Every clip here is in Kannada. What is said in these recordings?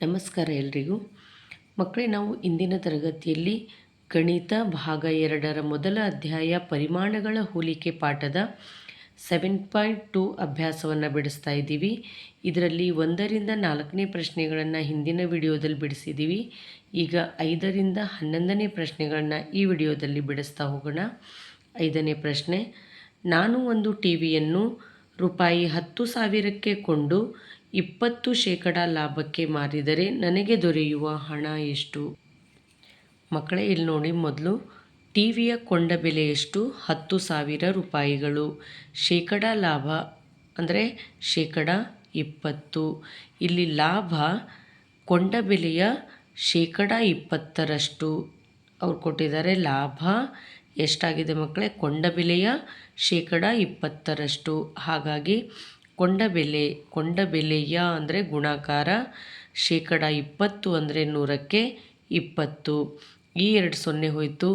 ನಮಸ್ಕಾರ ಎಲ್ರಿಗೂ. ಮಕ್ಕಳೇ ನಾವು ಇಂದಿನ ತರಗತಿಯಲ್ಲಿ ಗಣಿತ ಭಾಗ ಎರಡರ ಮೊದಲ ಅಧ್ಯಾಯ ಪರಿಮಾಣಗಳ ಹೋಲಿಕೆ ಪಾಠದ ಸೆವೆನ್ ಪಾಯಿಂಟ್ ಟೂ ಅಭ್ಯಾಸವನ್ನು ಬಿಡಿಸ್ತಾ ಇದ್ದೀವಿ. ಇದರಲ್ಲಿ ಒಂದರಿಂದ ನಾಲ್ಕನೇ ಪ್ರಶ್ನೆಗಳನ್ನು ಹಿಂದಿನ ವಿಡಿಯೋದಲ್ಲಿ ಬಿಡಿಸಿದ್ದೀವಿ. ಈಗ ಐದರಿಂದ ಹನ್ನೊಂದನೇ ಪ್ರಶ್ನೆಗಳನ್ನು ಈ ವಿಡಿಯೋದಲ್ಲಿ ಬಿಡಿಸ್ತಾ ಹೋಗೋಣ. ಐದನೇ ಪ್ರಶ್ನೆ, ನಾನು ಒಂದು ಟಿ ವಿಯನ್ನು ರೂಪಾಯಿ ಹತ್ತು ಸಾವಿರಕ್ಕೆ ಕೊಂಡು ಇಪ್ಪತ್ತು ಶೇಕಡ ಲಾಭಕ್ಕೆ ಮಾರಿದರೆ ನನಗೆ ದೊರೆಯುವ ಹಣ ಎಷ್ಟು? ಮಕ್ಕಳೇ, ಇಲ್ಲಿ ನೋಡಿ ಮೊದಲು. ಟಿ ವಿಯ ಕೊಂಡ ಬೆಲೆ ಎಷ್ಟು? ಹತ್ತು ಸಾವಿರ ರೂಪಾಯಿಗಳು. ಶೇಕಡ ಲಾಭ ಅಂದರೆ ಶೇಕಡ ಇಪ್ಪತ್ತು. ಇಲ್ಲಿ ಲಾಭ ಕೊಂಡ ಬೆಲೆಯ ಶೇಕಡ ಇಪ್ಪತ್ತರಷ್ಟು. ಅವ್ರು ಕೊಟ್ಟಿದ್ದಾರೆ ಲಾಭ ಎಷ್ಟಾಗಿದೆ ಮಕ್ಕಳೇ? ಕೊಂಡ ಬೆಲೆಯ ಶೇಕಡ ಇಪ್ಪತ್ತರಷ್ಟು. ಹಾಗಾಗಿ ಕೊಂಡ ಬೆಲೆ ಕೊಂಡ ಬೆಲೆಯ ಅಂದರೆ ಗುಣಾಕಾರ ಶೇಕಡ ಇಪ್ಪತ್ತು ಅಂದರೆ ನೂರಕ್ಕೆ ಇಪ್ಪತ್ತು. ಈ ಎರಡು ಸೊನ್ನೆ ಹೋಯಿತು,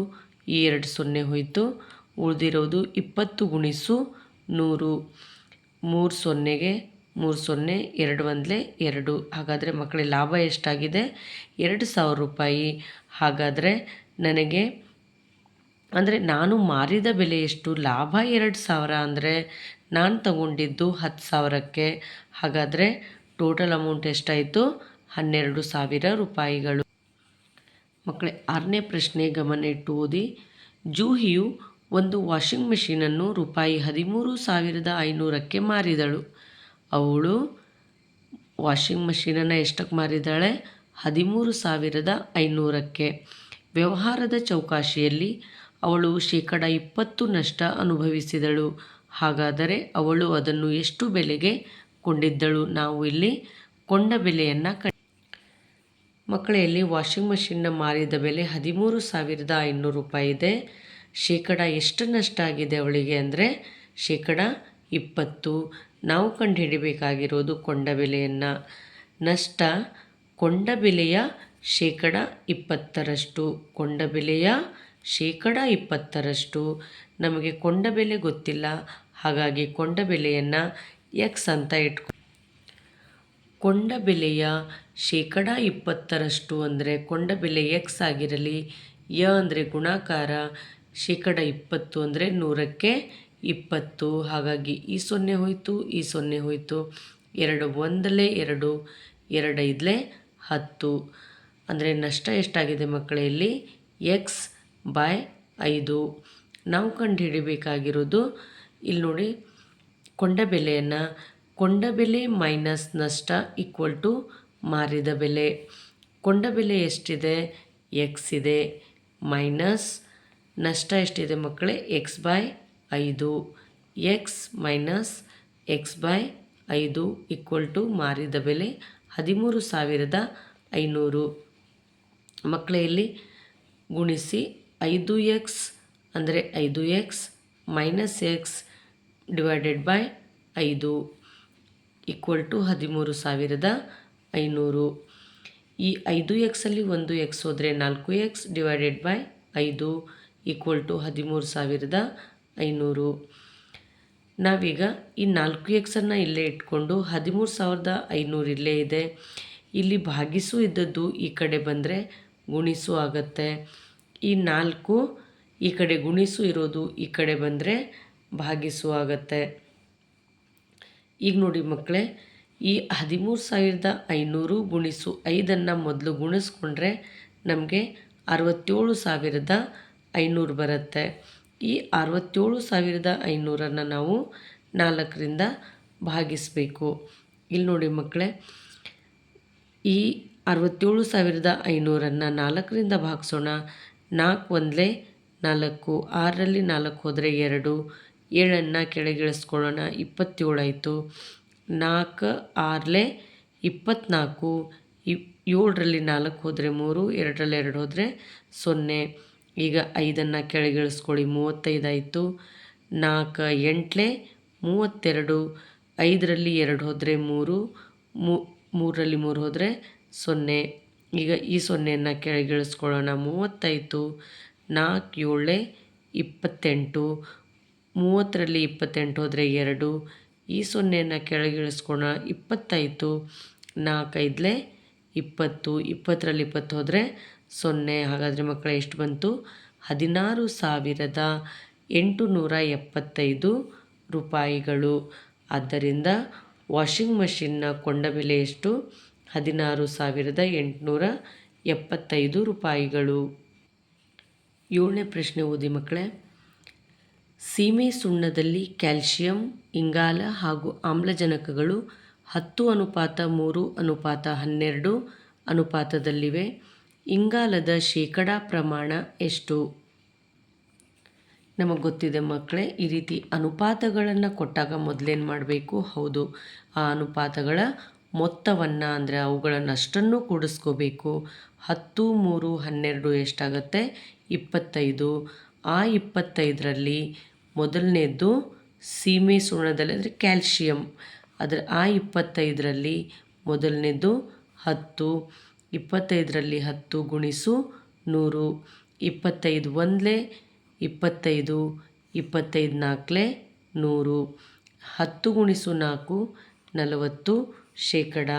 ಈ ಎರಡು ಸೊನ್ನೆ ಹೋಯಿತು. ಉಳಿದಿರೋದು ಇಪ್ಪತ್ತು ಗುಣಿಸು ನೂರು. ಮೂರು ಸೊನ್ನೆಗೆ ಮೂರು ಸೊನ್ನೆ, ಎರಡು ಒಂದಲೇ ಎರಡು. ಹಾಗಾದರೆ ಮಕ್ಕಳಿಗೆ ಲಾಭ ಎಷ್ಟಾಗಿದೆ? ಎರಡು ಸಾವಿರ ರೂಪಾಯಿ. ಹಾಗಾದರೆ ನನಗೆ, ಅಂದರೆ ನಾನು ಮಾರಿದ ಬೆಲೆ ಎಷ್ಟು? ಲಾಭ ಎರಡು ಸಾವಿರ ಅಂದರೆ ನಾನು ತಗೊಂಡಿದ್ದು ಹತ್ತು ಸಾವಿರಕ್ಕೆ. ಹಾಗಾದರೆ ಟೋಟಲ್ ಅಮೌಂಟ್ ಎಷ್ಟಾಯಿತು? ಹನ್ನೆರಡು ಸಾವಿರ ರೂಪಾಯಿಗಳು. ಮಕ್ಕಳೇ ಆರನೇ ಪ್ರಶ್ನೆ ಗಮನ ಇಟ್ಟು ಓದಿ. ಜೂಹಿಯು ಒಂದು ವಾಷಿಂಗ್ ಮೆಷಿನನ್ನು ರೂಪಾಯಿ ಹದಿಮೂರು ಸಾವಿರದ ಐನೂರಕ್ಕೆ ಮಾರಿದಳು. ಅವಳು ವಾಷಿಂಗ್ ಮಷೀನನ್ನು ಎಷ್ಟಕ್ಕೆ ಮಾರಿದಾಳೆ? ಹದಿಮೂರು ಸಾವಿರದ ಐನೂರಕ್ಕೆ. ವ್ಯವಹಾರದ ಚೌಕಾಶಿಯಲ್ಲಿ ಅವಳು ಶೇಕಡ ಇಪ್ಪತ್ತು ನಷ್ಟ ಅನುಭವಿಸಿದಳು. ಹಾಗಾದರೆ ಅವಳು ಅದನ್ನು ಎಷ್ಟು ಬೆಲೆಗೆ ಕೊಂಡಿದ್ದಳು? ನಾವು ಇಲ್ಲಿ ಕೊಂಡ ಬೆಲೆಯನ್ನು ಕ ಮಕ್ಕಳಲ್ಲಿ ವಾಷಿಂಗ್ ಮಷಿನ್ನ ಮಾರಿದ ಬೆಲೆ ಹದಿಮೂರು ಸಾವಿರದ ಐನೂರು ರೂಪಾಯಿ ಇದೆ. ಶೇಕಡ ಎಷ್ಟು ನಷ್ಟ ಆಗಿದೆ ಅವಳಿಗೆ ಅಂದರೆ ಶೇಕಡ ಇಪ್ಪತ್ತು. ನಾವು ಕಂಡುಹಿಡಿಬೇಕಾಗಿರೋದು ಕೊಂಡ ಬೆಲೆಯನ್ನು. ನಷ್ಟ ಕೊಂಡ ಬೆಲೆಯ ಶೇಕಡ ಇಪ್ಪತ್ತರಷ್ಟು. ಕೊಂಡ ಬೆಲೆಯ ಶೇಕಡ ಇಪ್ಪತ್ತರಷ್ಟು. ನಮಗೆ ಕೊಂಡ ಬೆಲೆ ಗೊತ್ತಿಲ್ಲ. ಹಾಗಾಗಿ ಕೊಂಡ ಬೆಲೆಯನ್ನು ಎಕ್ಸ್ ಅಂತ ಇಟ್ಕೊ ಕೊಂಡ ಬೆಲೆಯ ಶೇಕಡ ಇಪ್ಪತ್ತರಷ್ಟು ಅಂದರೆ ಕೊಂಡ ಬೆಲೆ ಎಕ್ಸ್ ಆಗಿರಲಿ, ಯ ಅಂದರೆ ಗುಣಾಕಾರ, ಶೇಕಡ ಇಪ್ಪತ್ತು ಅಂದರೆ ನೂರಕ್ಕೆ ಇಪ್ಪತ್ತು. ಹಾಗಾಗಿ ಈ ಸೊನ್ನೆ ಹೋಯಿತು, ಈ ಸೊನ್ನೆ ಹೋಯಿತು. ಎರಡು ಒಂದಲೇ ಎರಡು, ಎರಡೈದಲೇ ಹತ್ತು. ಅಂದರೆ ನಷ್ಟ ಎಷ್ಟಾಗಿದೆ ಮಕ್ಕಳಲ್ಲಿ ಎಕ್ಸ್ ಬಾಯ್ ಐದು. ನಾವು ಕಂಡುಹಿಡಿಬೇಕಾಗಿರೋದು ಇಲ್ಲಿ ನೋಡಿ ಕೊಂಡ ಬೆಲೆಯನ್ನು, ಕೊಂಡ ಬೆಲೆ ಮೈನಸ್ ನಷ್ಟ ಈಕ್ವಲ್ ಟು ಮಾರಿದ ಬೆಲೆ. ಕೊಂಡ ಬೆಲೆ ಎಷ್ಟಿದೆ? ಎಕ್ಸ್ ಇದೆ. ಮೈನಸ್ ನಷ್ಟ ಎಷ್ಟಿದೆ ಮಕ್ಕಳೇ? ಎಕ್ಸ್ ಬೈ ಐದು. ಎಕ್ಸ್ ಮೈನಸ್ ಎಕ್ಸ್ ಬೈ ಐದು ಈಕ್ವಲ್ ಟು ಮಾರಿದ ಬೆಲೆ ಹದಿಮೂರು ಸಾವಿರದ ಐನೂರು. ಮಕ್ಕಳೇ, ಇಲ್ಲಿ ಗುಣಿಸಿ ಐದು ಎಕ್ಸ್ ಅಂದರೆ ಐದು x minus x divided by ಐದು ಈಕ್ವಲ್ ಟು ಹದಿಮೂರು ಸಾವಿರದ ಐನೂರು. ಈ ಐದು ಎಕ್ಸಲ್ಲಿ ಒಂದು ಎಕ್ಸ್ ಹೋದರೆ ನಾಲ್ಕು ಎಕ್ಸ್ ಡಿವೈಡೆಡ್ ಬೈ ಐದು ಈಕ್ವಲ್ ಟು ಹದಿಮೂರು ಸಾವಿರದ ಐನೂರು. ನಾವೀಗ ಈ ನಾಲ್ಕು ಎಕ್ಸನ್ನು ಇಲ್ಲೇ ಇಟ್ಕೊಂಡು ಹದಿಮೂರು ಸಾವಿರದ ಐನೂರು ಇಲ್ಲೇ ಇದೆ. ಇಲ್ಲಿ ಭಾಗಿಸು ಇದ್ದದ್ದು ಈ ಕಡೆ ಬಂದರೆ ಗುಣಿಸು ಆಗತ್ತೆ. ಈ ನಾಲ್ಕು ಈ ಕಡೆ ಗುಣಿಸು ಇರೋದು ಈ ಕಡೆ ಬಂದರೆ ಭಾಗಿಸು ಆಗತ್ತೆ ಈಗ ನೋಡಿ ಮಕ್ಕಳೇ, ಈ ಹದಿಮೂರು ಸಾವಿರದ ಐನೂರು ಗುಣಿಸು ಐದನ್ನು ಮೊದಲು ಗುಣಿಸ್ಕೊಂಡ್ರೆ ನಮಗೆ ಅರವತ್ತೇಳು ಸಾವಿರದ ಐನೂರು ಬರುತ್ತೆ. ಈ ಅರವತ್ತೇಳು ಸಾವಿರದ ಐನೂರನ್ನು ನಾವು ನಾಲ್ಕರಿಂದ ಭಾಗಿಸಬೇಕು. ಇಲ್ಲಿ ನೋಡಿ ಮಕ್ಕಳೇ, ಈ ಅರವತ್ತೇಳು ಸಾವಿರದ ಐನೂರನ್ನು ನಾಲ್ಕರಿಂದ ಭಾಗಿಸೋಣ. ನಾಲ್ಕು ಒಂದಲೇ ನಾಲ್ಕು, ಆರರಲ್ಲಿ ನಾಲ್ಕು ಹೋದರೆ ಎರಡು ಏಳನ್ನು ಕೆಳಗಿಳಿಸ್ಕೊಳ್ಳೋಣ. ಇಪ್ಪತ್ತೇಳು ಆಯಿತು ನಾಲ್ಕು ಆರಲೆ ಇಪ್ಪತ್ತ್ನಾಲ್ಕು ಇ, ಏಳರಲ್ಲಿ ನಾಲ್ಕು ಹೋದರೆ ಮೂರು, ಎರಡರಲ್ಲಿ ಎರಡು ಹೋದರೆ ಸೊನ್ನೆ. ಈಗ ಐದನ್ನು ಕೆಳಗಿಳಿಸ್ಕೊಳ್ಳಿ. ಮೂವತ್ತೈದು ಆಯಿತು ನಾಲ್ಕು, ಎಂಟ್ಲೆ ಮೂವತ್ತೆರಡು, ಐದರಲ್ಲಿ ಎರಡು ಹೋದರೆ ಮೂರು ಮೂರರಲ್ಲಿ ಮೂರು ಹೋದರೆ ಸೊನ್ನೆ. ಈಗ ಈ ಸೊನ್ನೆಯನ್ನು ಕೆಳಗಿಳಿಸ್ಕೊಳ್ಳೋಣ. ಮೂವತ್ತೈದು, ನಾಲ್ಕು, ಏಳೆ ಇಪ್ಪತ್ತೆಂಟು ಮೂವತ್ತರಲ್ಲಿ ಇಪ್ಪತ್ತೆಂಟು ಹೋದರೆ ಎರಡು. ಈ ಸೊನ್ನೆಯನ್ನು ಕೆಳಗಿಳಿಸ್ಕೋಣ. ಇಪ್ಪತ್ತೈದು, ನಾಲ್ಕೈದಲೇ ಇಪ್ಪತ್ತು. ಇಪ್ಪತ್ತರಲ್ಲಿ ಇಪ್ಪತ್ತು ಹೋದರೆ ಸೊನ್ನೆ. ಹಾಗಾದರೆ ಮಕ್ಕಳ, ಎಷ್ಟು ಬಂತು? ಹದಿನಾರು ಸಾವಿರದ ಎಂಟು ನೂರ ಎಪ್ಪತ್ತೈದು ರೂಪಾಯಿಗಳು. ಆದ್ದರಿಂದ ವಾಷಿಂಗ್ ಮಷಿನ್ನ ಕೊಂಡ ಬೆಲೆ ಎಷ್ಟು? ಹದಿನಾರು ಸಾವಿರದ ಎಂಟುನೂರ ಎಪ್ಪತ್ತೈದು ರೂಪಾಯಿಗಳು. ಏಳನೇ ಪ್ರಶ್ನೆ ಓದಿ ಮಕ್ಕಳೇ. ಸೀಮೆ ಸುಣ್ಣದಲ್ಲಿ ಕ್ಯಾಲ್ಶಿಯಂ, ಇಂಗಾಲ ಹಾಗೂ ಆಮ್ಲಜನಕಗಳು ಹತ್ತು ಅನುಪಾತ ಮೂರು, ಅನುಪಾತ ಹನ್ನೆರಡು ಅನುಪಾತದಲ್ಲಿವೆ. ಇಂಗಾಲದ ಶೇಕಡಾ ಪ್ರಮಾಣ ಎಷ್ಟು? ನಮಗೆ ಗೊತ್ತಿದೆ ಮಕ್ಕಳೇ ಈ ರೀತಿ ಅನುಪಾತಗಳನ್ನು ಕೊಟ್ಟಾಗ ಮೊದಲೇನು ಮಾಡಬೇಕು? ಹೌದು, ಆ ಅನುಪಾತಗಳ ಮೊತ್ತವನ್ನು ಅಂದರೆ ಅವುಗಳನ್ನು ಅಷ್ಟನ್ನು ಕೂಡಿಸ್ಕೋಬೇಕು. ಹತ್ತು, ಮೂರು, ಹನ್ನೆರಡು ಎಷ್ಟಾಗತ್ತೆ? ಇಪ್ಪತ್ತೈದು. ಆ ಇಪ್ಪತ್ತೈದರಲ್ಲಿ ಮೊದಲನೇದು ಸೀಮೆ ಸುಣ್ಣದಲ್ಲಿ ಅಂದರೆ ಕ್ಯಾಲ್ಶಿಯಂ. ಅದರ ಆ ಇಪ್ಪತ್ತೈದರಲ್ಲಿ ಮೊದಲನೇದು ಹತ್ತು, ಇಪ್ಪತ್ತೈದರಲ್ಲಿ ಹತ್ತು ಗುಣಿಸು ನೂರು, ಇಪ್ಪತ್ತೈದು ಒಂದಲೇ, ಇಪ್ಪತ್ತೈದು ಇಪ್ಪತ್ತೈದು ನಾಲ್ಕಲೇ ನೂರು, ಹತ್ತು ಗುಣಿಸು ನಾಲ್ಕು, ನಲವತ್ತು ಶೇಕಡ.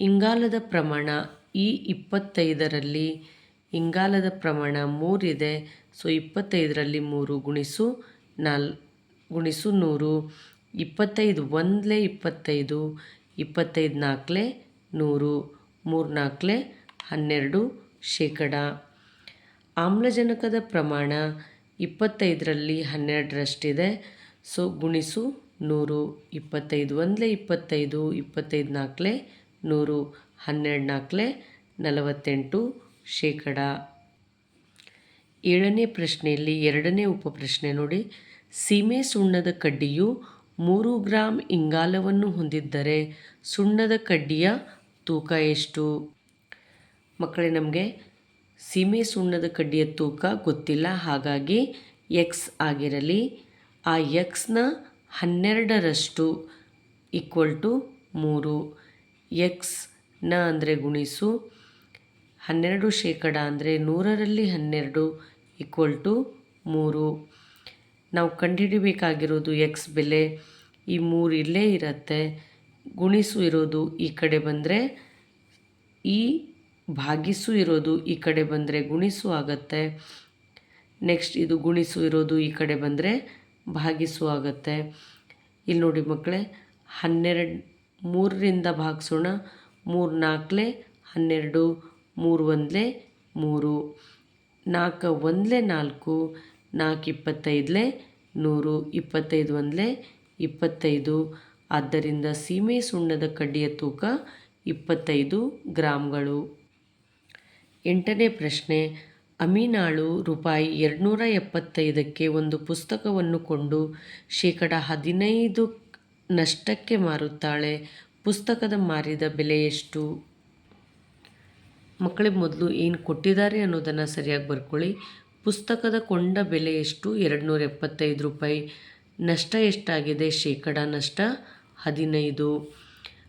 ಇಂಗಾಲದ ಪ್ರಮಾಣ ಈ ಇಪ್ಪತ್ತೈದರಲ್ಲಿ, ಇಂಗಾಲದ ಪ್ರಮಾಣ ಮೂರಿದೆ ಸೊ ಇಪ್ಪತ್ತೈದರಲ್ಲಿ ಮೂರು ಗುಣಿಸು ನಾಲ್, ಗುಣಿಸು ನೂರು, ಇಪ್ಪತ್ತೈದು ಒಂದಲೇ ಇಪ್ಪತ್ತೈದು ಇಪ್ಪತ್ತೈದು ನಾಲ್ಕಲೇ ನೂರು, ಮೂರು ನಾಲ್ಕಲೇ ಹನ್ನೆರಡು ಶೇಕಡ. ಆಮ್ಲಜನಕದ ಪ್ರಮಾಣ ಇಪ್ಪತ್ತೈದರಲ್ಲಿ ಹನ್ನೆರಡರಷ್ಟಿದೆ. ಸೊ ಗುಣಿಸು ನೂರು, ಇಪ್ಪತ್ತೈದು ಒಂದಲೇ ಇಪ್ಪತ್ತೈದು ಇಪ್ಪತ್ತೈದು ನಾಲ್ಕಲೇ ನೂರು, ಹನ್ನೆರಡು ನಾಲ್ಕಲೇ ನಲವತ್ತೆಂಟು ಶೇಕಡ. ಏಳನೇ ಪ್ರಶ್ನೆಯಲ್ಲಿ ಎರಡನೇ ಉಪಪ್ರಶ್ನೆ ನೋಡಿ. ಸೀಮೆ ಸುಣ್ಣದ ಕಡ್ಡಿಯು ಮೂರು ಗ್ರಾಂ ಇಂಗಾಲವನ್ನು ಹೊಂದಿದ್ದರೆ ಸುಣ್ಣದ ಕಡ್ಡಿಯ ತೂಕ ಎಷ್ಟು? ಮಕ್ಕಳೇ, ನಮಗೆ ಸೀಮೆ ಸುಣ್ಣದ ಕಡ್ಡಿಯ ತೂಕ ಗೊತ್ತಿಲ್ಲ, ಹಾಗಾಗಿ ಎಕ್ಸ್ ಆಗಿರಲಿ. ಆ ಎಕ್ಸ್ನ ಹನ್ನೆರಡರಷ್ಟು ಈಕ್ವಲ್ ಟು ಮೂರು. ಎಕ್ಸ್ನ ಅಂದರೆ ಗುಣಿಸು. ಹನ್ನೆರಡು ಶೇಕಡ ಅಂದರೆ ನೂರರಲ್ಲಿ ಹನ್ನೆರಡು. ಈಕ್ವಲ್ ಟು ಮೂರು. ನಾವು ಕಂಡುಹಿಡಿಬೇಕಾಗಿರೋದು ಎಕ್ಸ್ ಬೆಲೆ, ಈ ಮೂರು ಇಲ್ಲೇ ಇರುತ್ತೆ. ಗುಣಿಸು ಇರೋದು ಈ ಕಡೆ ಬಂದರೆ, ಈ ಭಾಗಿಸು ಇರೋದು ಈ ಕಡೆ ಬಂದರೆ ಗುಣಿಸು ಆಗುತ್ತೆ. ನೆಕ್ಸ್ಟ್ ಇದು ಗುಣಿಸು ಇರೋದು ಈ ಕಡೆ ಬಂದರೆ ಭಾಗಿಸು ಆಗುತ್ತೆ. ಇಲ್ಲಿ ನೋಡಿ ಮಕ್ಕಳೇ, ಹನ್ನೆರಡು, ಮೂರರಿಂದ ಭಾಗಿಸೋಣ ಮೂರು ನಾಲ್ಕಲೇ ಹನ್ನೆರಡು, ಮೂರು ಒಂದಲೇ ಮೂರು. ನಾಲ್ಕು ಒಂದಲೇ ನಾಲ್ಕು ನಾಲ್ಕು ಇಪ್ಪತ್ತೈದಲೇ ನೂರು, ಇಪ್ಪತ್ತೈದು ಒಂದಲೇ ಇಪ್ಪತ್ತೈದು. ಆದ್ದರಿಂದ ಸೀಮೆ ಸುಣ್ಣದ ಕಡ್ಡಿಯ ತೂಕ ಇಪ್ಪತ್ತೈದು ಗ್ರಾಮ್ಗಳು ಎಂಟನೇ ಪ್ರಶ್ನೆ, ಅಮೀನಾಳು ರೂಪಾಯಿ ಎರಡುನೂರ ಎಪ್ಪತ್ತೈದಕ್ಕೆ ಒಂದು ಪುಸ್ತಕವನ್ನು ಕೊಂಡು ಶೇಕಡ ಹದಿನೈದು ನಷ್ಟಕ್ಕೆ ಮಾರುತ್ತಾಳೆ. ಪುಸ್ತಕದ ಮಾರಿದ ಬೆಲೆ ಎಷ್ಟು? ಮಕ್ಕಳಿಗೆ ಮೊದಲು ಏನು ಕೊಟ್ಟಿದ್ದಾರೆ ಅನ್ನೋದನ್ನು ಸರಿಯಾಗಿ ಬರ್ಕೊಳ್ಳಿ. ಪುಸ್ತಕದ ಕೊಂಡ ಬೆಲೆ ಎಷ್ಟು? ಎರಡು ನೂರ ಎಪ್ಪತ್ತೈದು ರೂಪಾಯಿ. ನಷ್ಟ ಎಷ್ಟಾಗಿದೆ? ಶೇಕಡ ನಷ್ಟ ಹದಿನೈದು.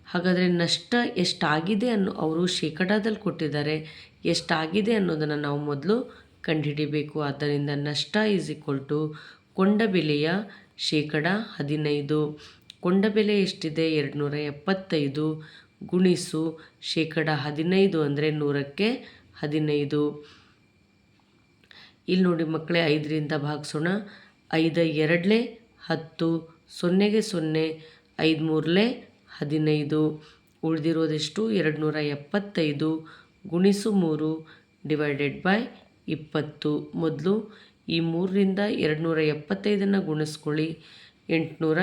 ಹಾಗಾದರೆ ನಷ್ಟ ಎಷ್ಟಾಗಿದೆ ಅನ್ನೋ ಅವರು ಶೇಕಡಾದಲ್ಲಿ ಕೊಟ್ಟಿದ್ದಾರೆ. ಎಷ್ಟಾಗಿದೆ ಅನ್ನೋದನ್ನು ನಾವು ಮೊದಲು ಕಂಡುಹಿಡಿಬೇಕು. ಆದ್ದರಿಂದ ನಷ್ಟ ಈಸ್ ಈಕ್ವಲ್ ಟು ಕೊಂಡ ಬೆಲೆಯ ಶೇಕಡ ಹದಿನೈದು. ಕೊಂಡ ಬೆಲೆ ಎಷ್ಟಿದೆ? ಎರಡು ನೂರ ಎಪ್ಪತ್ತೈದು ಗುಣಿಸು ಶೇಕಡ ಹದಿನೈದು ಅಂದರೆ ನೂರಕ್ಕೆ ಹದಿನೈದು. ಇಲ್ಲಿ ನೋಡಿ ಮಕ್ಕಳೇ ಐದರಿಂದ ಭಾಗಿಸೋಣ. ಐದು ಎರಡಲೆ ಹತ್ತು, ಸೊನ್ನೆಗೆ ಸೊನ್ನೆ, ಐದು ಮೂರಲೇ ಹದಿನೈದು. ಉಳಿದಿರೋದೆಷ್ಟು? ಎರಡು ನೂರ ಎಪ್ಪತ್ತೈದು. ಗುಣಿಸು ಮೂರು ಡಿವೈಡೆಡ್ ಬೈ ಇಪ್ಪತ್ತು. ಮೊದಲು ಈ ಮೂರರಿಂದ ಎರಡು ನೂರ ಎಪ್ಪತ್ತೈದನ್ನು ಗುಣಿಸ್ಕೊಳ್ಳಿ. ಎಂಟುನೂರ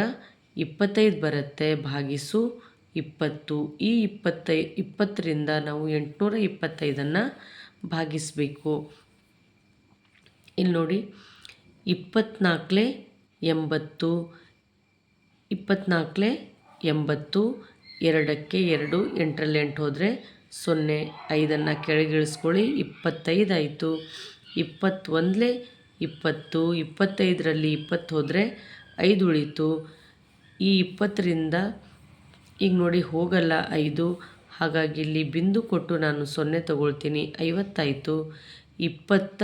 ಇಪ್ಪತ್ತೈದು ಬರುತ್ತೆ. ಭಾಗಿಸು ಇಪ್ಪತ್ತು. ಈ ಇಪ್ಪತ್ತೈ, ಇಪ್ಪತ್ತರಿಂದ ನಾವು ಎಂಟುನೂರ ಇಪ್ಪತ್ತೈದನ್ನು ಭಾಗಿಸಬೇಕು. ಇಲ್ಲಿ ನೋಡಿ ಇಪ್ಪತ್ನಾಲ್ಕಲೇ ಎಂಬತ್ತು ಇಪ್ಪತ್ನಾಲ್ಕಲೇ ಎಂಬತ್ತು, ಎರಡಕ್ಕೆ ಎರಡು, ಎಂಟರಲ್ಲಿ ಎಂಟು ಹೋದರೆ ಸೊನ್ನೆ, ಐದನ್ನು ಕೆಳಗಿಳಿಸ್ಕೊಳ್ಳಿ ಇಪ್ಪತ್ತೈದಾಯಿತು ಇಪ್ಪತ್ತೊಂದಲೇ ಇಪ್ಪತ್ತು, ಇಪ್ಪತ್ತೈದರಲ್ಲಿ ಇಪ್ಪತ್ತು ಹೋದರೆ ಐದು ಉಳೀತು. ಈ ಇಪ್ಪತ್ತರಿಂದ ಈಗ ನೋಡಿ ಹೋಗಲ್ಲ, ಐದು. ಹಾಗಾಗಿ ಇಲ್ಲಿ ಬಿಂದು ಕೊಟ್ಟು ನಾನು ಸೊನ್ನೆ ತಗೊಳ್ತೀನಿ. ಐವತ್ತಾಯಿತು. ಇಪ್ಪತ್ತ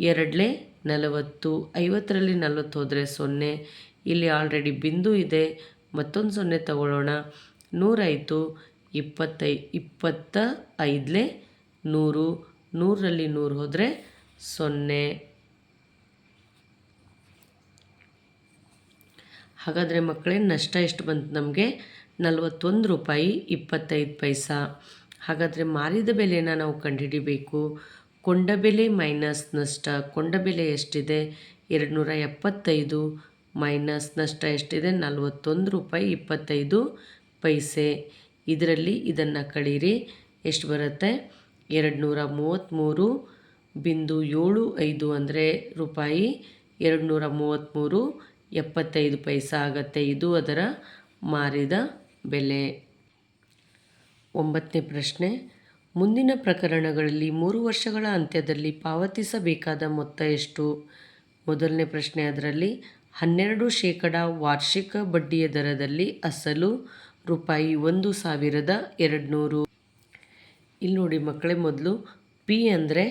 ಎರಡಲೇ ನಲವತ್ತು. ಐವತ್ತರಲ್ಲಿ ನಲವತ್ತು ಹೋದರೆ ಸೊನ್ನೆ. ಇಲ್ಲಿ ಆಲ್ರೆಡಿ ಬಿಂದು ಇದೆ. ಮತ್ತೊಂದು ಸೊನ್ನೆ ತಗೊಳ್ಳೋಣ. ನೂರಾಯಿತು. ಇಪ್ಪತ್ತೈ, ಇಪ್ಪತ್ತ ಐದಲೇ ನೂರು. ನೂರರಲ್ಲಿ ನೂರು ಹೋದರೆ ಸೊನ್ನೆ. ಹಾಗಾದರೆ ಮಕ್ಕಳೇ, ನಷ್ಟ ಎಷ್ಟು ಬಂತು ನಮಗೆ? ನಲವತ್ತೊಂದು ರೂಪಾಯಿ ಇಪ್ಪತ್ತೈದು ಪೈಸಾ. ಹಾಗಾದರೆ ಮಾರಿದ ಬೆಲೆನ ನಾವು ಕಂಡುಹಿಡಿಬೇಕು. ಕೊಂಡ ಬೆಲೆ ಮೈನಸ್ ನಷ್ಟ. ಕೊಂಡ ಬೆಲೆ ಎಷ್ಟಿದೆ? ಎರಡು ನೂರ ಎಪ್ಪತ್ತೈದು. ಮೈನಸ್ ನಷ್ಟ ಎಷ್ಟಿದೆ? ನಲವತ್ತೊಂದು ರೂಪಾಯಿ ಇಪ್ಪತ್ತೈದು ಪೈಸೆ. ಇದರಲ್ಲಿ ಇದನ್ನು ಕಳೀರಿ. ಎಷ್ಟು ಬರುತ್ತೆ? ಎರಡು ನೂರ ಮೂವತ್ತ್ಮೂರು ಬಿಂದು ಏಳು ಐದು ಅಂದರೆ ರೂಪಾಯಿ ಎರಡು ನೂರ ಮೂವತ್ತ್ಮೂರು ಎಪ್ಪತ್ತೈದು ಪೈಸಾ ಆಗುತ್ತೆ. ಇದು ಅದರ ಮಾರಿದ ಬೆಲೆ ಒಂಬತ್ತನೇ ಪ್ರಶ್ನೆ. ಮುಂದಿನ ಪ್ರಕರಣಗಳಲ್ಲಿ ಮೂರು ವರ್ಷಗಳ ಅಂತ್ಯದಲ್ಲಿ ಪಾವತಿಸಬೇಕಾದ ಮೊತ್ತ ಎಷ್ಟು? ಮೊದಲನೇ ಪ್ರಶ್ನೆ ಅದರಲ್ಲಿ, ಹನ್ನೆರಡು ಶೇಕಡ ವಾರ್ಷಿಕ ಬಡ್ಡಿಯ ದರದಲ್ಲಿ ಅಸಲು ರೂಪಾಯಿ ಒಂದು ಸಾವಿರದ ಎರಡುನೂರು. ಇಲ್ಲಿ ನೋಡಿ ಮಕ್ಕಳೇ ಮೊದಲು, ಪಿ ಅಂದರೆ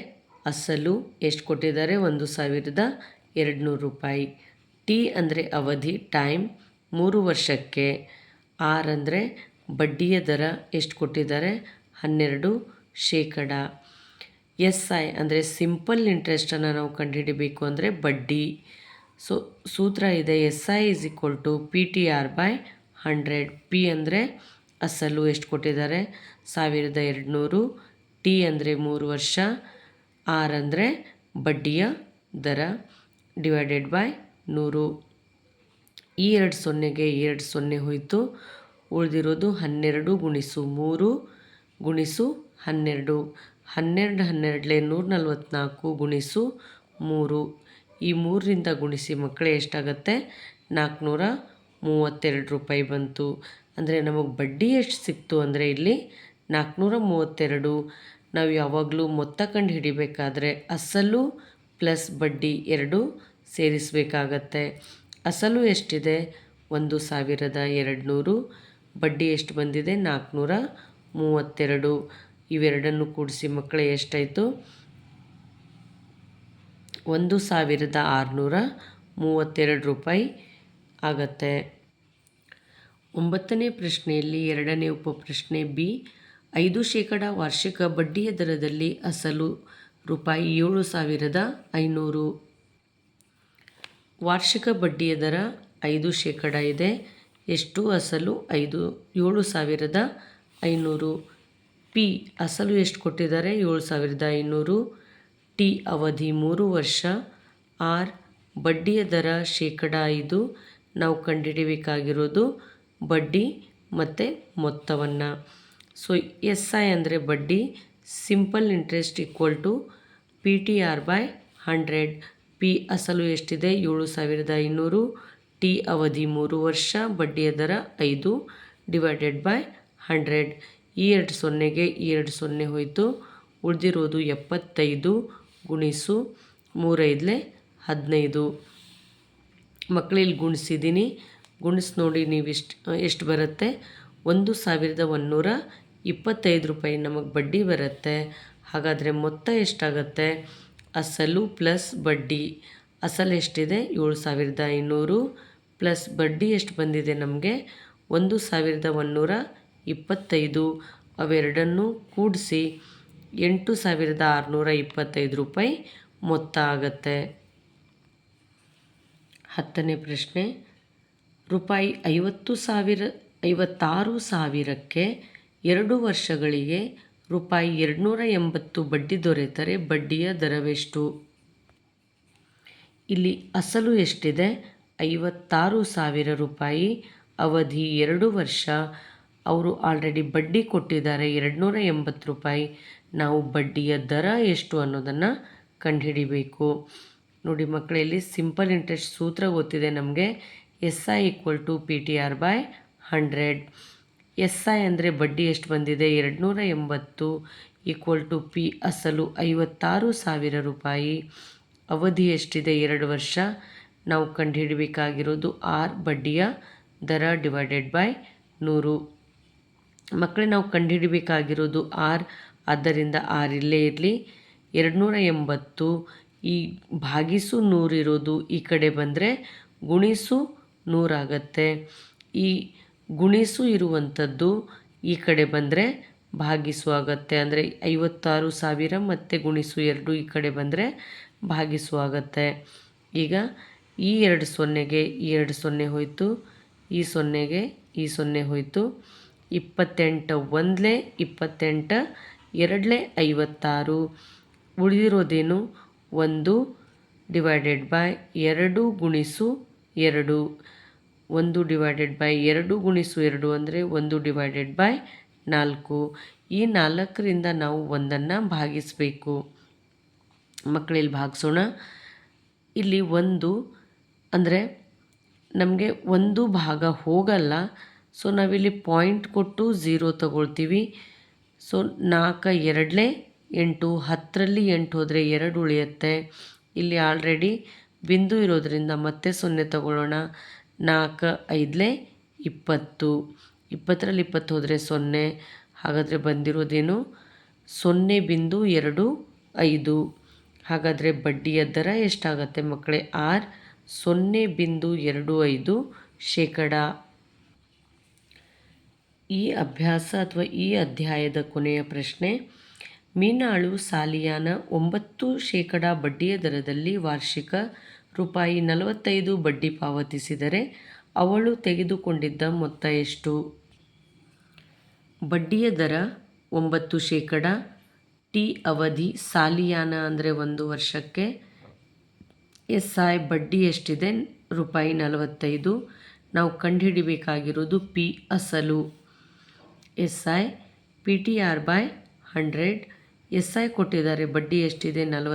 ಅಸಲು ಎಷ್ಟು ಕೊಟ್ಟಿದ್ದಾರೆ? ಒಂದು ಸಾವಿರದ ಎರಡುನೂರು ರೂಪಾಯಿ. ಟಿ ಅಂದರೆ ಅವಧಿ, ಟೈಮ್, ಮೂರು ವರ್ಷಕ್ಕೆ. ಆರ್ ಅಂದರೆ ಬಡ್ಡಿಯ ದರ ಎಷ್ಟು ಕೊಟ್ಟಿದ್ದಾರೆ? ಹನ್ನೆರಡು ಶೇಕಡ. ಎಸ್ ಐ ಅಂದರೆ ಸಿಂಪಲ್ ಇಂಟ್ರೆಸ್ಟನ್ನು ನಾವು ಕಂಡುಹಿಡಿಬೇಕು ಅಂದರೆ ಬಡ್ಡಿ. ಸೊ, ಸೂತ್ರ ಇದೆ, S I is equal to P T R by hundred P ಅಂದರೆ ಅಸಲು ಎಷ್ಟು ಕೊಟ್ಟಿದ್ದಾರೆ? ಸಾವಿರದ ಎರಡುನೂರು. ಟಿ ಅಂದರೆ ಮೂರು ವರ್ಷ. ಆರ್ ಅಂದರೆ ಬಡ್ಡಿಯ ದರ ಡಿವೈಡೆಡ್ ಬೈ ನೂರು. ಈ ಎರಡು ಸೊನ್ನೆಗೆ ಎರಡು ಸೊನ್ನೆ ಹೋಯಿತು. ಉಳಿದಿರೋದು ಹನ್ನೆರಡು ಗುಣಿಸು ಮೂರು ಗುಣಿಸು ಹನ್ನೆರಡು. ಹನ್ನೆರಡು ಹನ್ನೆರಡಲೆ ನೂರ ನಲ್ವತ್ತ್ನಾಲ್ಕು ಗುಣಿಸು ಮೂರು. ಈ ಮೂರರಿಂದ ಗುಣಿಸಿ ಮಕ್ಕಳೇ ಎಷ್ಟಾಗತ್ತೆ? ನಾಲ್ಕುನೂರ ಮೂವತ್ತೆರಡು ರೂಪಾಯಿ ಬಂತು. ಅಂದರೆ ನಮಗೆ ಬಡ್ಡಿ ಎಷ್ಟು ಸಿಕ್ತು ಅಂದರೆ ಇಲ್ಲಿ ನಾಲ್ಕುನೂರ ಮೂವತ್ತೆರಡು. ನಾವು ಯಾವಾಗಲೂ ಮೊತ್ತ ಕಂಡು ಹಿಡಿಬೇಕಾದ್ರೆ ಅಸಲು ಪ್ಲಸ್ ಬಡ್ಡಿ ಎರಡು ಸೇರಿಸಬೇಕಾಗತ್ತೆ. ಅಸಲು ಎಷ್ಟಿದೆ? ಒಂದು ಸಾವಿರದ ಎರಡು ನೂರು ಬಡ್ಡಿ ಎಷ್ಟು ಬಂದಿದೆ? ನಾಲ್ಕುನೂರ ಮೂವತ್ತೆರಡು. ಇವೆರಡನ್ನು ಕೂಡಿಸಿ ಮಕ್ಕಳೇ, ಎಷ್ಟಾಯಿತು? ಒಂದು ಸಾವಿರದ ಆರುನೂರ ಮೂವತ್ತೆರಡು ರೂಪಾಯಿ ಆಗತ್ತೆ. ಒಂಬತ್ತನೇ ಪ್ರಶ್ನೆಯಲ್ಲಿ ಎರಡನೇ ಉಪಪ್ರಶ್ನೆ ಬಿ. ಐದು ಶೇಕಡ ವಾರ್ಷಿಕ ಬಡ್ಡಿಯ ದರದಲ್ಲಿ ಅಸಲು ರೂಪಾಯಿ ಏಳು ಸಾವಿರದ ಐನೂರು. ವಾರ್ಷಿಕ ಬಡ್ಡಿಯ ದರ ಐದು ಶೇಕಡ ಇದೆ. ಎಷ್ಟು ಅಸಲು? ಐದು. ಏಳು ಸಾವಿರದ ಐನೂರು. ಪಿ. ಅಸಲು ಎಷ್ಟು ಕೊಟ್ಟಿದ್ದಾರೆ? ಏಳು ಸಾವಿರದ ಐನೂರು. ಟಿ. ಅವಧಿ ಮೂರು ವರ್ಷ. ಆರ್. ಬಡ್ಡಿಯ ದರ ಶೇಕಡ ಐದು. ನಾವು ಕಂಡುಹಿಡಿಬೇಕಾಗಿರೋದು ಬಡ್ಡಿ ಮತ್ತು ಮೊತ್ತವನ್ನು. ಸೊ ಎಸ್ ಐ ಅಂದರೆ ಬಡ್ಡಿ. Simple interest equal to P T R by hundred P ಅಸಲು ಎಷ್ಟಿದೆ? ಏಳು ಸಾವಿರದ ಐನೂರು. ಟಿ ಅವಧಿ ಮೂರು ವರ್ಷ, ಬಡ್ಡಿಯ ದರ ಐದು ಡಿವೈಡೆಡ್ ಬೈ ಹಂಡ್ರೆಡ್. ಈ ಎರಡು ಸೊನ್ನೆಗೆ ಈ ಎರಡು ಸೊನ್ನೆ ಹೋಯಿತು. ಉಳಿದಿರೋದು ಎಪ್ಪತ್ತೈದು ಗುಣಿಸು ಮೂರೈದಲೆ ಹದಿನೈದು. ಮಕ್ಕಳಲ್ಲಿ ಗುಣಿಸಿದ್ದೀನಿ ಗುಣಿಸ್ ನೋಡಿ ನೀವು ಎಷ್ಟು ಎಷ್ಟು ಬರುತ್ತೆ? ಒಂದು ಸಾವಿರದ ಒಂದುನೂರ ಇಪ್ಪತ್ತೈದು ರೂಪಾಯಿ ನಮಗೆ ಬಡ್ಡಿ ಬರುತ್ತೆ. ಹಾಗಾದರೆ ಮೊತ್ತ ಎಷ್ಟಾಗತ್ತೆ? ಅಸಲು ಪ್ಲಸ್ ಬಡ್ಡಿ. ಅಸಲು ಎಷ್ಟಿದೆ? ಏಳು ಸಾವಿರದ ಐನೂರು. ಪ್ಲಸ್ ಬಡ್ಡಿ ಎಷ್ಟು ಬಂದಿದೆ ನಮಗೆ? ಒಂದು ಸಾವಿರದ ಒನ್ನೂರ ಇಪ್ಪತ್ತೈದು. ಅವೆರಡನ್ನು ಕೂಡಿಸಿ ಎಂಟು ಸಾವಿರದ ಆರುನೂರ ಇಪ್ಪತ್ತೈದು ರೂಪಾಯಿ ಮೊತ್ತ ಆಗತ್ತೆ. ಹತ್ತನೇ ಪ್ರಶ್ನೆ. ರೂಪಾಯಿ ಐವತ್ತು ಸಾವಿರ, ಐವತ್ತಾರು ಸಾವಿರಕ್ಕೆ ಎರಡು ವರ್ಷಗಳಿಗೆ ರೂಪಾಯಿ ಎರಡುನೂರ ಎಂಬತ್ತು ಬಡ್ಡಿ ದೊರೆತರೆ ಬಡ್ಡಿಯ ದರವೆಷ್ಟು? ಇಲ್ಲಿ ಅಸಲು ಎಷ್ಟಿದೆ? ಐವತ್ತಾರು ಸಾವಿರ ರೂಪಾಯಿ. ಅವಧಿ ಎರಡು ವರ್ಷ. ಅವರು ಆಲ್ರೆಡಿ ಬಡ್ಡಿ ಕೊಟ್ಟಿದ್ದಾರೆ ಎರಡುನೂರ ಎಂಬತ್ತು ರೂಪಾಯಿ. ನಾವು ಬಡ್ಡಿಯ ದರ ಎಷ್ಟು ಅನ್ನೋದನ್ನು ಕಂಡುಹಿಡಿಬೇಕು. ನೋಡಿ ಮಕ್ಕಳಲ್ಲಿ ಸಿಂಪಲ್ ಇಂಟ್ರೆಸ್ಟ್ ಸೂತ್ರ ಗೊತ್ತಿದೆ ನಮಗೆ. S I equal to P T R by hundred. S I ಅಂದರೆ ಬಡ್ಡಿ ಎಷ್ಟು ಬಂದಿದೆ? ಎರಡುನೂರ ಎಂಬತ್ತು ಈಕ್ವಲ್ ಟು ಪಿ ಅಸಲು ಐವತ್ತಾರು ಸಾವಿರ ರೂಪಾಯಿ. ಅವಧಿ ಎಷ್ಟಿದೆ? ಎರಡು ವರ್ಷ. ನಾವು ಕಂಡುಹಿಡಬೇಕಾಗಿರೋದು ಆರ್ ಬಡ್ಡಿಯ ದರ ಡಿವೈಡೆಡ್ ಬೈ ನೂರು. ಮಕ್ಕಳೇ, ನಾವು ಕಂಡುಹಿಡಬೇಕಾಗಿರೋದು ಆರ್. ಆದ್ದರಿಂದ ಆರ್ ಇಲ್ಲೇ ಇರಲಿ. ಎರಡುನೂರ ಎಂಬತ್ತು ಈ ಭಾಗಿಸು ನೂರಿರೋದು ಈ ಕಡೆ ಬಂದರೆ ಗುಣಿಸು ನೂರಾಗತ್ತೆ. ಈ ಗುಣಿಸು ಇರುವಂಥದ್ದು ಈ ಕಡೆ ಬಂದರೆ ಭಾಗಿಸು ಆಗುತ್ತೆ ಅಂದರೆ ಐವತ್ತಾರು ಸಾವಿರ ಮತ್ತು ಗುಣಿಸು ಎರಡು ಈ ಕಡೆ ಬಂದರೆ ಭಾಗಿಸು ಆಗುತ್ತೆ ಈಗ ಈ ಎರಡು ಸೊನ್ನೆಗೆ ಈ ಎರಡು ಸೊನ್ನೆ ಹೋಯಿತು, ಈ ಸೊನ್ನೆಗೆ ಈ ಸೊನ್ನೆ ಹೋಯಿತು, ಇಪ್ಪತ್ತೆಂಟು ಒಂದಲೇ ಇಪ್ಪತ್ತೆಂಟು ಎರಡಲೇ ಐವತ್ತಾರು. ಉಳಿದಿರೋದೇನು? ಒಂದು ಡಿವೈಡೆಡ್ ಬೈ ಎರಡು ಗುಣಿಸು ಎರಡು. ಒಂದು ಡಿವೈಡೆಡ್ ಬೈ ಎರಡು ಗುಣಿಸು ಎರಡು ಅಂದರೆ ಒಂದು ಡಿವೈಡೆಡ್ ಬೈ ನಾಲ್ಕು. ಈ ನಾಲ್ಕರಿಂದ ನಾವು ಒಂದನ್ನು ಭಾಗಿಸಬೇಕು. ಮಕ್ಕಳಲ್ಲಿ ಭಾಗಿಸೋಣ. ಇಲ್ಲಿ ಒಂದು ಅಂದರೆ ನಮಗೆ ಒಂದು ಭಾಗ ಹೋಗಲ್ಲ. ಸೊ ನಾವಿಲ್ಲಿ ಪಾಯಿಂಟ್ ಕೊಟ್ಟು ಝೀರೋ ತಗೊಳ್ತೀವಿ. ಸೊ ನಾಲ್ಕು ಎರಡಲೇ ಎಂಟು, ಹತ್ತರಲ್ಲಿ ಎಂಟು ಹೋದರೆ ಎರಡು ಉಳಿಯುತ್ತೆ. ಇಲ್ಲಿ ಆಲ್ರೆಡಿ ಬಿಂದು ಇರೋದರಿಂದ ಮತ್ತೆ ಸೊನ್ನೆ ತಗೊಳ್ಳೋಣ. ನಾಲ್ಕು ಐದಲೇ ಇಪ್ಪತ್ತು. ಇಪ್ಪತ್ತರಲ್ಲಿ ಇಪ್ಪತ್ತು ಹೋದರೆ ಸೊನ್ನೆ. ಹಾಗಾದರೆ ಬಂದಿರೋದೇನು? ಸೊನ್ನೆ ಬಿಂದು ಎರಡು, ಐದು. ಹಾಗಾದರೆ ಬಡ್ಡಿಯ ದರ ಎಷ್ಟಾಗತ್ತೆ ಮಕ್ಕಳೇ? ಆರ್, ಸೊನ್ನೆ ಬಿಂದು ಎರಡು, ಐದು, ಶೇಕಡ. ಈ ಅಭ್ಯಾಸ ಅಥವಾ ಈ ಅಧ್ಯಾಯದ ಕೊನೆಯ ಪ್ರಶ್ನೆ, ಮೀನಾಳು ಸಾಲಿಯಾನ ಒಂಬತ್ತು ಶೇಕಡ ಬಡ್ಡಿಯ ದರದಲ್ಲಿ ವಾರ್ಷಿಕ ರೂಪಾಯಿ ನಲವತ್ತೈದು ಬಡ್ಡಿ ಪಾವತಿಸಿದರೆ ಅವಳು ತೆಗೆದುಕೊಂಡಿದ್ದ ಮೊತ್ತ ಎಷ್ಟು? ಬಡ್ಡಿಯ ದರ ಒಂಬತ್ತು ಶೇಕಡ, ಟಿ ಅವಧಿ ಸಾಲಿಯಾನ ಅಂದರೆ ಒಂದು ವರ್ಷಕ್ಕೆ. ಎಸ್ ಐ ಬಡ್ಡಿ ಎಷ್ಟಿದೆ? ರೂಪಾಯಿ ನಲವತ್ತೈದು. ನಾವು ಕಂಡುಹಿಡಿಬೇಕಾಗಿರೋದು ಪಿ ಅಸಲು. S I P T R by hundred. S I ಕೊಟ್ಟಿದ್ದಾರೆ, ಬಡ್ಡಿ ಎಷ್ಟಿದೆ? ನಲವತ್ತು